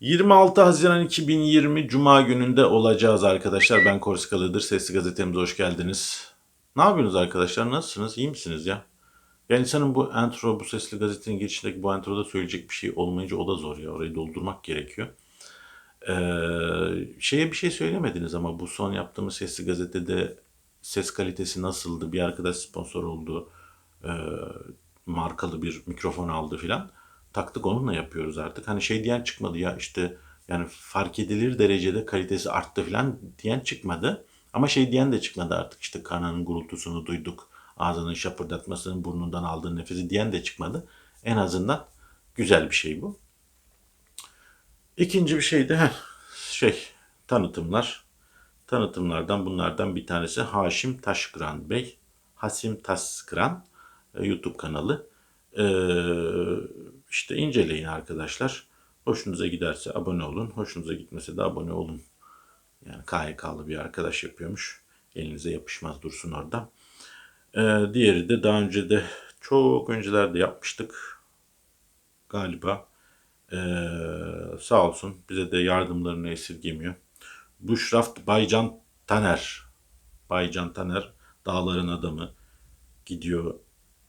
26 Haziran 2020 Cuma gününde olacağız arkadaşlar. Ben Korskalı'dır. Sesli gazetemize hoş geldiniz. Ne yapıyorsunuz arkadaşlar? Nasılsınız? İyi misiniz ya? Ya insanın bu intro, bu sesli gazetenin girişindeki bu introda söyleyecek bir şey olmayınca o da zor ya. Orayı doldurmak gerekiyor. Ee, şeye bir şey söylemediniz ama bu son yaptığımız sesli gazetede ses kalitesi nasıldı? Bir arkadaş sponsor oldu. Ee, markalı bir mikrofon aldı filan. Taktık onunla yapıyoruz artık. Hani şey diyen çıkmadı ya işte yani fark edilir derecede kalitesi arttı filan diyen çıkmadı. Ama şey diyen de çıkmadı artık işte karnının gurultusunu duyduk. Ağzının şapırdatmasını, burnundan aldığı nefesi diyen de çıkmadı. En azından güzel bir şey bu. İkinci bir şey de heh, şey tanıtımlar. Tanıtımlardan bunlardan bir tanesi Haşim Taşkıran Bey. Hasim Taşkıran e, YouTube kanalı. Ee, işte inceleyin arkadaşlar. Hoşunuza giderse abone olun. Hoşunuza gitmese de abone olun. Yani KYK'lı bir arkadaş yapıyormuş. Elinize yapışmaz dursun orada. Ee, diğeri de daha önce de çok öncelerde yapmıştık. Galiba. Ee, sağ olsun bize de yardımlarını esirgemiyor. Buşraft Baycan Taner. Baycan Taner dağların adamı. Gidiyor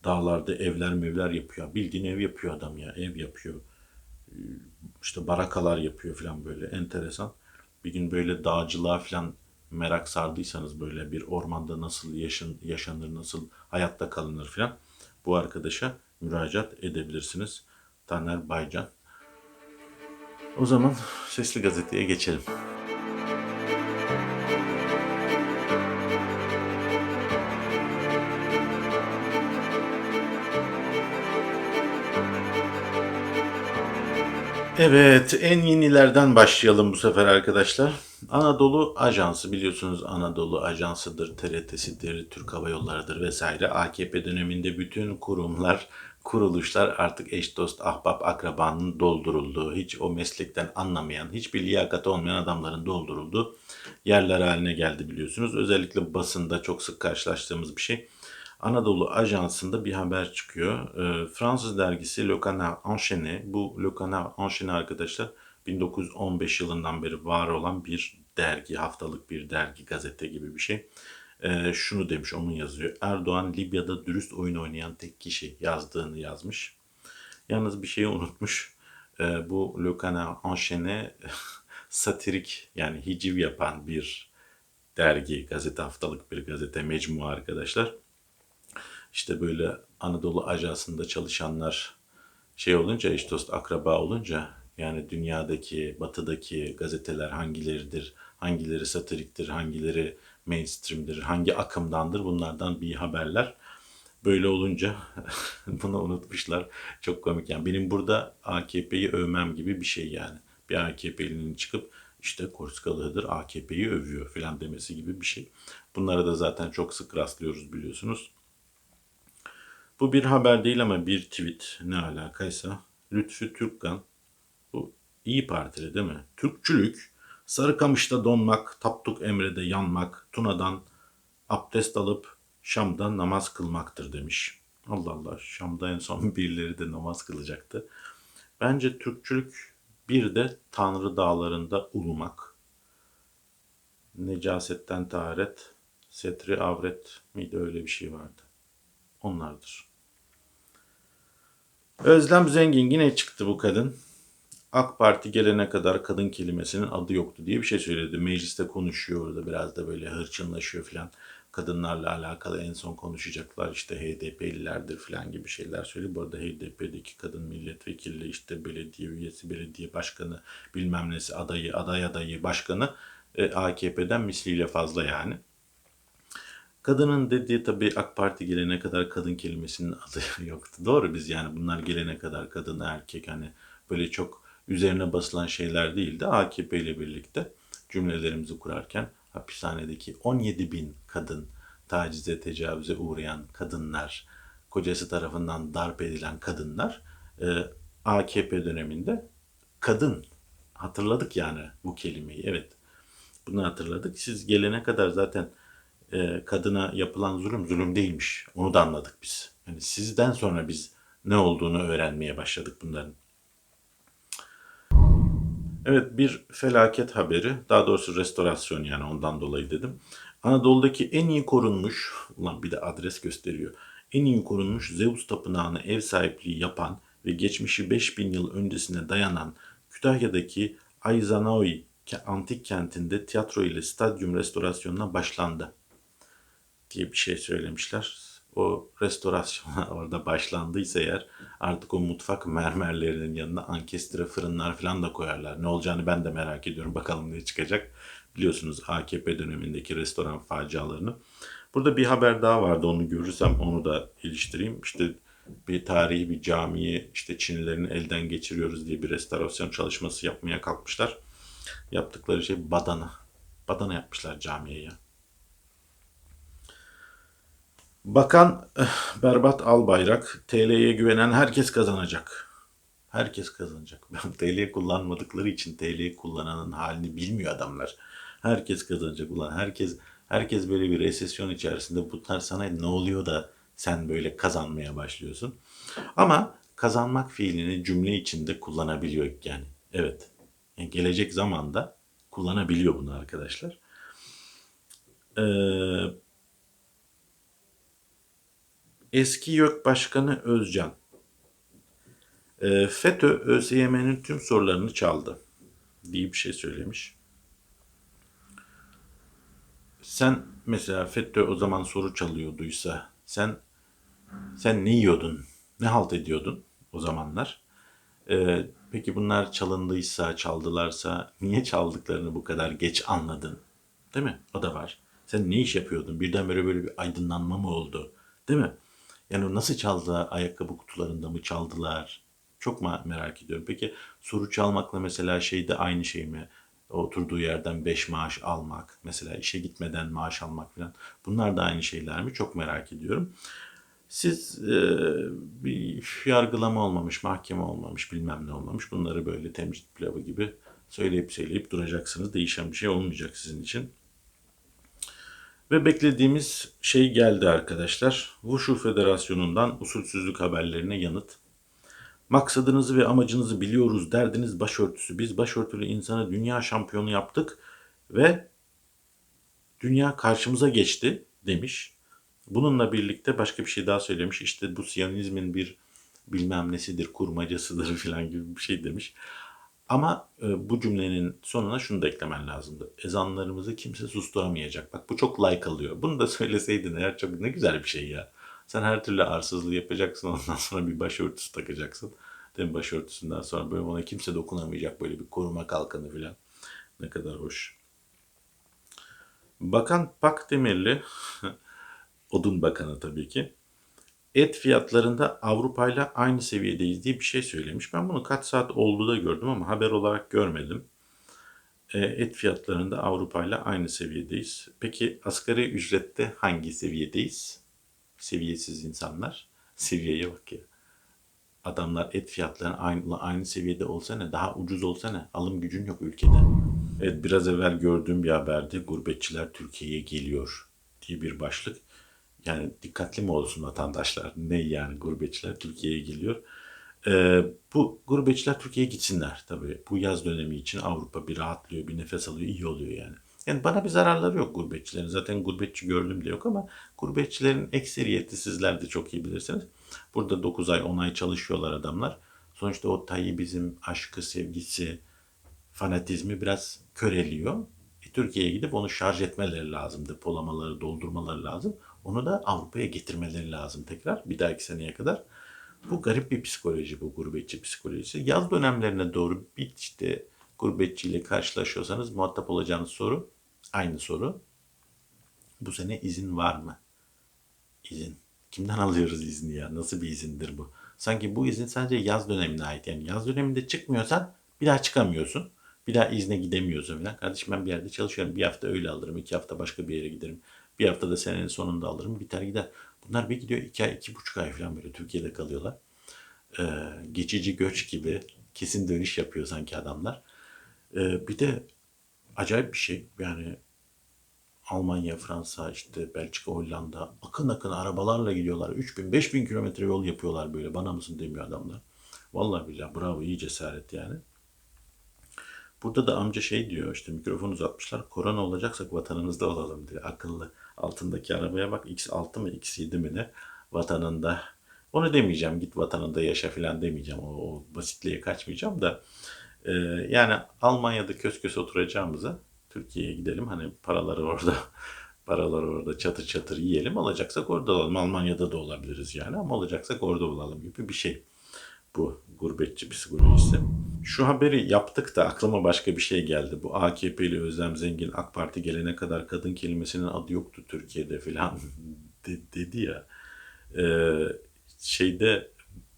dağlarda evler mevler yapıyor. Bildiğin ev yapıyor adam ya. Ev yapıyor. Ee, İşte barakalar yapıyor falan böyle enteresan. Bir gün böyle dağcılığa falan merak sardıysanız böyle bir ormanda nasıl yaşın, yaşanır, nasıl hayatta kalınır falan bu arkadaşa müracaat edebilirsiniz. Taner Baycan. O zaman sesli gazeteye geçelim. Evet, en yenilerden başlayalım bu sefer arkadaşlar. Anadolu Ajansı biliyorsunuz Anadolu Ajansı'dır, TRT'sidir, Türk Hava Yolları'dır vesaire. AKP döneminde bütün kurumlar, kuruluşlar artık eş dost, ahbap, akrabanın doldurulduğu, hiç o meslekten anlamayan, hiçbir liyakati olmayan adamların doldurulduğu yerler haline geldi biliyorsunuz. Özellikle basında çok sık karşılaştığımız bir şey. Anadolu Ajansı'nda bir haber çıkıyor. Ee, Fransız dergisi Le Canard Enchaîné. Bu Le Canard Enchaîné arkadaşlar 1915 yılından beri var olan bir dergi, haftalık bir dergi, gazete gibi bir şey. Ee, şunu demiş, onun yazıyor. Erdoğan Libya'da dürüst oyun oynayan tek kişi yazdığını yazmış. Yalnız bir şeyi unutmuş. Ee, bu Le Canard Enchaîné satirik yani hiciv yapan bir dergi, gazete, haftalık bir gazete, mecmu arkadaşlar işte böyle Anadolu Ajansı'nda çalışanlar şey olunca eş dost akraba olunca yani dünyadaki batıdaki gazeteler hangileridir, hangileri satiriktir, hangileri mainstream'dir, hangi akımdandır bunlardan bir haberler. Böyle olunca bunu unutmuşlar. Çok komik yani. Benim burada AKP'yi övmem gibi bir şey yani. Bir AKP'linin çıkıp işte Korskalı'dır AKP'yi övüyor falan demesi gibi bir şey. Bunlara da zaten çok sık rastlıyoruz biliyorsunuz. Bu bir haber değil ama bir tweet ne alakaysa. Lütfü Türkkan, bu iyi Partili değil mi? Türkçülük, Sarıkamış'ta donmak, Tapduk Emre'de yanmak, Tuna'dan abdest alıp Şam'da namaz kılmaktır demiş. Allah Allah, Şam'da en son birileri de namaz kılacaktı. Bence Türkçülük bir de Tanrı dağlarında ulumak. Necasetten taharet, setri avret miydi öyle bir şey vardı. Onlardır. Özlem Zengin yine çıktı bu kadın. AK Parti gelene kadar kadın kelimesinin adı yoktu diye bir şey söyledi. Mecliste konuşuyor orada biraz da böyle hırçınlaşıyor falan. Kadınlarla alakalı en son konuşacaklar işte HDP'lilerdir falan gibi şeyler söylüyor. Bu arada HDP'deki kadın milletvekili işte belediye üyesi, belediye başkanı bilmem nesi adayı, aday adayı başkanı e, AKP'den misliyle fazla yani. Kadının dediği tabii AK Parti gelene kadar kadın kelimesinin adı yoktu. Doğru biz yani bunlar gelene kadar kadın erkek hani böyle çok üzerine basılan şeyler değildi. AKP ile birlikte cümlelerimizi kurarken hapishanedeki 17 bin kadın tacize tecavüze uğrayan kadınlar, kocası tarafından darp edilen kadınlar e, AKP döneminde kadın hatırladık yani bu kelimeyi. Evet bunu hatırladık. Siz gelene kadar zaten e, kadına yapılan zulüm zulüm değilmiş. Onu da anladık biz. Yani sizden sonra biz ne olduğunu öğrenmeye başladık bunların. Evet bir felaket haberi. Daha doğrusu restorasyon yani ondan dolayı dedim. Anadolu'daki en iyi korunmuş, ulan bir de adres gösteriyor. En iyi korunmuş Zeus Tapınağı'na ev sahipliği yapan ve geçmişi 5000 yıl öncesine dayanan Kütahya'daki Ayzanaoi antik kentinde tiyatro ile stadyum restorasyonuna başlandı diye bir şey söylemişler. O restorasyona orada başlandıysa eğer artık o mutfak mermerlerinin yanına ankestre fırınlar falan da koyarlar. Ne olacağını ben de merak ediyorum. Bakalım ne çıkacak. Biliyorsunuz AKP dönemindeki restoran facialarını. Burada bir haber daha vardı. Onu görürsem onu da iliştireyim. İşte bir tarihi bir camiyi işte Çinlilerin elden geçiriyoruz diye bir restorasyon çalışması yapmaya kalkmışlar. Yaptıkları şey badana. Badana yapmışlar camiye ya. Bakan eh, Berbat Albayrak, TL'ye güvenen herkes kazanacak. Herkes kazanacak. TL kullanmadıkları için TL kullananın halini bilmiyor adamlar. Herkes kazanacak ulan. Herkes herkes böyle bir resesyon içerisinde bunlar sana ne oluyor da sen böyle kazanmaya başlıyorsun. Ama kazanmak fiilini cümle içinde kullanabiliyor yani. Evet. Yani gelecek zamanda kullanabiliyor bunu arkadaşlar. Ee, Eski YÖK Başkanı Özcan. e, FETÖ ÖSYM'nin tüm sorularını çaldı diye bir şey söylemiş. Sen mesela FETÖ o zaman soru çalıyorduysa sen sen ne yiyordun? Ne halt ediyordun o zamanlar? E, peki bunlar çalındıysa, çaldılarsa niye çaldıklarını bu kadar geç anladın? Değil mi? O da var. Sen ne iş yapıyordun? Birdenbire böyle bir aydınlanma mı oldu? Değil mi? Yani nasıl çaldılar? Ayakkabı kutularında mı çaldılar? Çok merak ediyorum. Peki soru çalmakla mesela şey de aynı şey mi? Oturduğu yerden 5 maaş almak, mesela işe gitmeden maaş almak falan. Bunlar da aynı şeyler mi? Çok merak ediyorum. Siz e, bir yargılama olmamış, mahkeme olmamış, bilmem ne olmamış. Bunları böyle temcit pilavı gibi söyleyip söyleyip duracaksınız. Değişen bir şey olmayacak sizin için. Ve beklediğimiz şey geldi arkadaşlar. Wushu Federasyonu'ndan usulsüzlük haberlerine yanıt. Maksadınızı ve amacınızı biliyoruz. Derdiniz başörtüsü. Biz başörtülü insanı dünya şampiyonu yaptık ve dünya karşımıza geçti demiş. Bununla birlikte başka bir şey daha söylemiş. İşte bu Siyonizmin bir bilmem nesidir, kurmacasıdır falan gibi bir şey demiş. Ama e, bu cümlenin sonuna şunu da eklemen lazımdı. Ezanlarımızı kimse susturamayacak. Bak bu çok like alıyor. Bunu da söyleseydin eğer çok ne güzel bir şey ya. Sen her türlü arsızlığı yapacaksın ondan sonra bir başörtüsü takacaksın. Değil mi? Başörtüsünden sonra böyle ona kimse dokunamayacak böyle bir koruma kalkanı falan. Ne kadar hoş. Bakan Pakdemirli, Odun Bakanı tabii ki, et fiyatlarında Avrupa ile aynı seviyedeyiz diye bir şey söylemiş. Ben bunu kaç saat oldu da gördüm ama haber olarak görmedim. E, et fiyatlarında Avrupa ile aynı seviyedeyiz. Peki asgari ücrette hangi seviyedeyiz? Seviyesiz insanlar. Seviyeye bak ya. Adamlar et fiyatlarının aynı, aynı seviyede olsa ne, daha ucuz olsa ne, alım gücün yok ülkede. Evet biraz evvel gördüğüm bir haberdi. Gurbetçiler Türkiye'ye geliyor diye bir başlık. Yani dikkatli mi olsun vatandaşlar? Ne yani gurbetçiler Türkiye'ye geliyor. Ee, bu gurbetçiler Türkiye'ye gitsinler tabii. Bu yaz dönemi için Avrupa bir rahatlıyor, bir nefes alıyor, iyi oluyor yani. Yani bana bir zararları yok gurbetçilerin. Zaten gurbetçi gördüm de yok ama gurbetçilerin ekseriyeti sizler de çok iyi bilirsiniz. Burada 9 ay 10 ay çalışıyorlar adamlar. Sonuçta o Tayyipizm aşkı, sevgisi, fanatizmi biraz köreliyor. E, Türkiye'ye gidip onu şarj etmeleri lazım. Depolamaları, doldurmaları lazım. Onu da Avrupa'ya getirmeleri lazım tekrar bir dahaki seneye kadar. Bu garip bir psikoloji bu gurbetçi psikolojisi. Yaz dönemlerine doğru bir işte gurbetçiyle karşılaşıyorsanız muhatap olacağınız soru aynı soru. Bu sene izin var mı? İzin. Kimden alıyoruz izni ya? Nasıl bir izindir bu? Sanki bu izin sadece yaz dönemine ait. Yani yaz döneminde çıkmıyorsan bir daha çıkamıyorsun. Bir daha izne gidemiyorsun falan. Kardeşim ben bir yerde çalışıyorum. Bir hafta öyle alırım. iki hafta başka bir yere giderim. Bir hafta da senenin sonunda alırım. Biter gider. Bunlar bir gidiyor iki ay, iki buçuk ay falan böyle Türkiye'de kalıyorlar. Ee, geçici göç gibi kesin dönüş yapıyor sanki adamlar. Ee, bir de acayip bir şey. Yani Almanya, Fransa, işte Belçika, Hollanda akın akın arabalarla gidiyorlar. 3000, 5000 kilometre yol yapıyorlar böyle. Bana mısın demiyor adamlar. Vallahi billahi bravo iyi cesaret yani. Burada da amca şey diyor işte mikrofon uzatmışlar. Korona olacaksak vatanımızda olalım diyor. Akıllı. Altındaki arabaya bak X6 mı X7 mi ne? Vatanında. Onu demeyeceğim git vatanında yaşa falan demeyeceğim. O, o basitliğe kaçmayacağım da. Ee, yani Almanya'da kös kös oturacağımıza Türkiye'ye gidelim. Hani paraları orada paraları orada çatır çatır yiyelim. Olacaksak orada olalım. Almanya'da da olabiliriz yani ama olacaksak orada olalım gibi bir şey. Bu gurbetçi psikolojisi. Şu haberi yaptık da aklıma başka bir şey geldi. Bu AKP'li Özlem Zengin AK Parti gelene kadar kadın kelimesinin adı yoktu Türkiye'de falan de- dedi ya. Ee, şeyde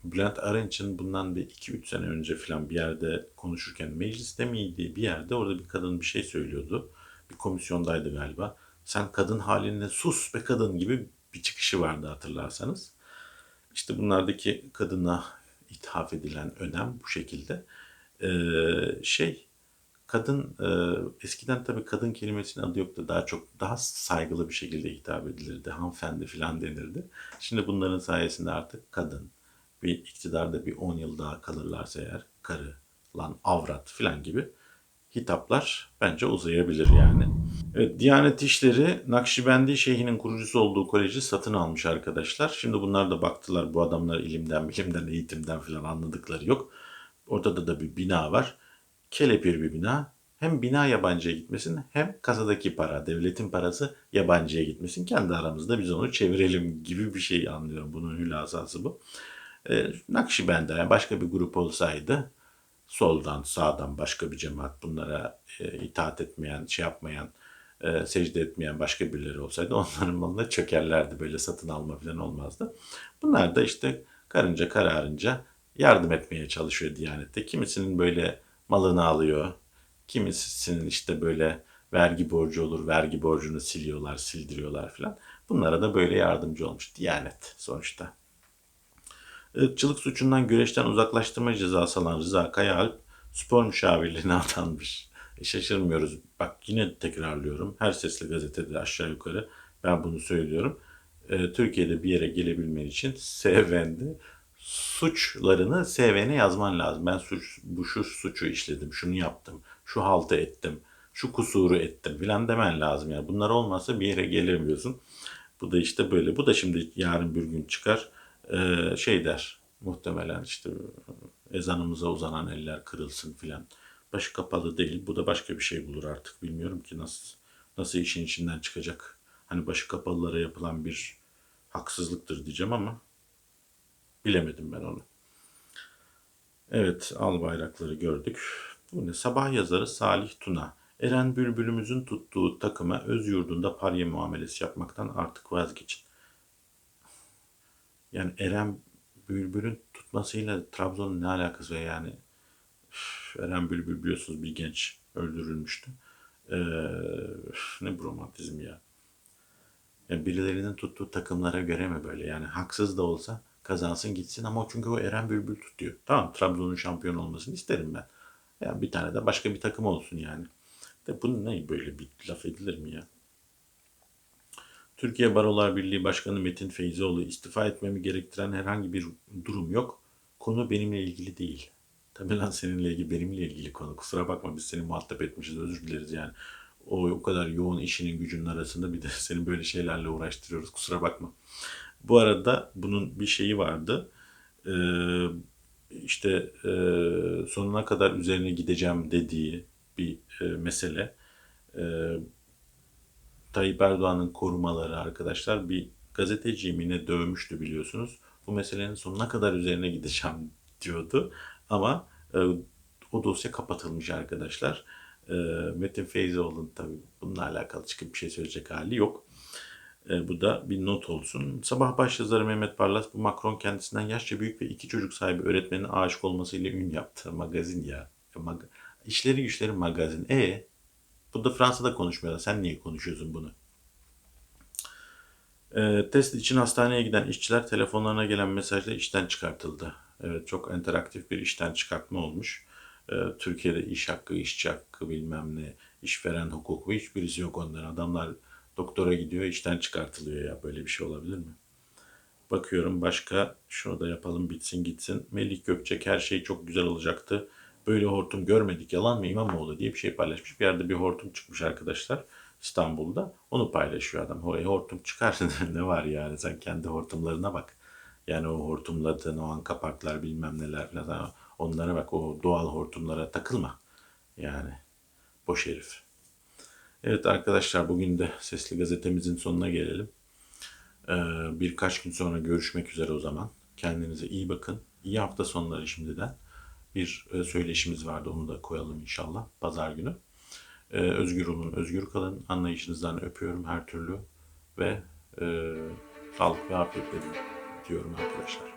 Bülent Arınç'ın bundan bir 2-3 sene önce falan bir yerde konuşurken mecliste miydi bir yerde orada bir kadın bir şey söylüyordu. Bir komisyondaydı galiba. Sen kadın haline sus be kadın gibi bir çıkışı vardı hatırlarsanız. İşte bunlardaki kadına ithaf edilen önem bu şekilde. Ee, şey kadın e, eskiden tabii kadın kelimesinin adı yoktu. Daha çok daha saygılı bir şekilde hitap edilirdi. Hanımefendi falan denirdi. Şimdi bunların sayesinde artık kadın bir iktidarda bir 10 yıl daha kalırlarsa eğer karı, lan avrat falan gibi hitaplar bence uzayabilir yani. Evet, Diyanet İşleri Nakşibendi Şeyhi'nin kurucusu olduğu koleji satın almış arkadaşlar. Şimdi bunlar da baktılar bu adamlar ilimden, bilimden, eğitimden falan anladıkları yok. Ortada da bir bina var. Kelepir bir bina. Hem bina yabancıya gitmesin hem kasadaki para, devletin parası yabancıya gitmesin. Kendi aramızda biz onu çevirelim gibi bir şey anlıyorum. Bunun hülasası bu. E, Nakşibendi yani başka bir grup olsaydı soldan sağdan başka bir cemaat bunlara e, itaat etmeyen, şey yapmayan, e, secde etmeyen başka birileri olsaydı onların malına çökerlerdi. Böyle satın alma falan olmazdı. Bunlar da işte karınca kararınca yardım etmeye çalışıyor Diyanet'te. Kimisinin böyle malını alıyor. Kimisinin işte böyle vergi borcu olur, vergi borcunu siliyorlar, sildiriyorlar falan. Bunlara da böyle yardımcı olmuş Diyanet sonuçta. Irkçılık suçundan güreşten uzaklaştırma cezası alan Rıza Kayaalp spor müşavirliğine atanmış. Şaşırmıyoruz. Bak yine tekrarlıyorum. Her sesli gazetede aşağı yukarı ben bunu söylüyorum. E, Türkiye'de bir yere gelebilmen için SVN'de suçlarını SVN'e yazman lazım. Ben suç, bu şu suçu işledim, şunu yaptım, şu haltı ettim, şu kusuru ettim filan demen lazım. Yani bunlar olmazsa bir yere gelemiyorsun. Bu da işte böyle. Bu da şimdi yarın bir gün çıkar e, şey der muhtemelen işte ezanımıza uzanan eller kırılsın filan. Başı kapalı değil. Bu da başka bir şey bulur artık. Bilmiyorum ki nasıl nasıl işin içinden çıkacak. Hani başı kapalılara yapılan bir haksızlıktır diyeceğim ama bilemedim ben onu. Evet, al bayrakları gördük. Bu ne? Sabah yazarı Salih Tuna. Eren Bülbül'ümüzün tuttuğu takıma öz yurdunda parya muamelesi yapmaktan artık vazgeçin. Yani Eren Bülbül'ün tutmasıyla Trabzon'un ne alakası var yani? Eren Bülbül biliyorsunuz bir genç öldürülmüştü. Ee, ne bu romantizm ya. Yani birilerinin tuttuğu takımlara göre mi böyle? Yani haksız da olsa kazansın gitsin ama çünkü o Eren Bülbül tutuyor. Tamam Trabzon'un şampiyon olmasını isterim ben. Yani bir tane de başka bir takım olsun yani. De bu ne böyle bir laf edilir mi ya? Türkiye Barolar Birliği Başkanı Metin Feyzioğlu istifa etmemi gerektiren herhangi bir durum yok. Konu benimle ilgili değil. Tabii lan seninle ilgili benimle ilgili konu. Kusura bakma biz seni muhatap etmişiz özür dileriz yani. O, o kadar yoğun işinin gücünün arasında bir de seni böyle şeylerle uğraştırıyoruz. Kusura bakma. Bu arada bunun bir şeyi vardı. Ee, işte e, sonuna kadar üzerine gideceğim dediği bir e, mesele. E, Tayyip Erdoğan'ın korumaları arkadaşlar bir gazeteci mi ne dövmüştü biliyorsunuz. Bu meselenin sonuna kadar üzerine gideceğim diyordu. Ama e, o dosya kapatılmış arkadaşlar. E, Metin Feyzoğlu'nun tabii bununla alakalı çıkıp bir şey söyleyecek hali yok. E, bu da bir not olsun. Sabah başyazarı Mehmet Barlas bu Macron kendisinden yaşça büyük ve iki çocuk sahibi öğretmenin aşık olmasıyla ün yaptı. Magazin ya. mag- İşleri güçleri magazin. E bu da Fransa'da konuşmuyorlar. Sen niye konuşuyorsun bunu? E, test için hastaneye giden işçiler telefonlarına gelen mesajla işten çıkartıldı. Evet çok interaktif bir işten çıkartma olmuş. E, Türkiye'de iş hakkı, işçi hakkı bilmem ne, işveren hukuku hiçbirisi yok onların. Adamlar doktora gidiyor işten çıkartılıyor ya böyle bir şey olabilir mi? Bakıyorum başka şunu da yapalım bitsin gitsin. Melih Gökçek her şey çok güzel olacaktı. Böyle hortum görmedik yalan mı İmamoğlu diye bir şey paylaşmış. Bir yerde bir hortum çıkmış arkadaşlar İstanbul'da. Onu paylaşıyor adam. Hortum çıkar ne var yani sen kendi hortumlarına bak. Yani o hortumladığın o an kapaklar bilmem neler falan onlara bak o doğal hortumlara takılma. Yani boş herif. Evet arkadaşlar bugün de Sesli Gazetemizin sonuna gelelim. Ee, birkaç gün sonra görüşmek üzere o zaman. Kendinize iyi bakın. İyi hafta sonları şimdiden. Bir e, söyleşimiz vardı onu da koyalım inşallah pazar günü. Ee, özgür olun, özgür kalın. Anlayışınızdan öpüyorum her türlü ve e, sağlık ve afiyet dilerim diyorum arkadaşlar.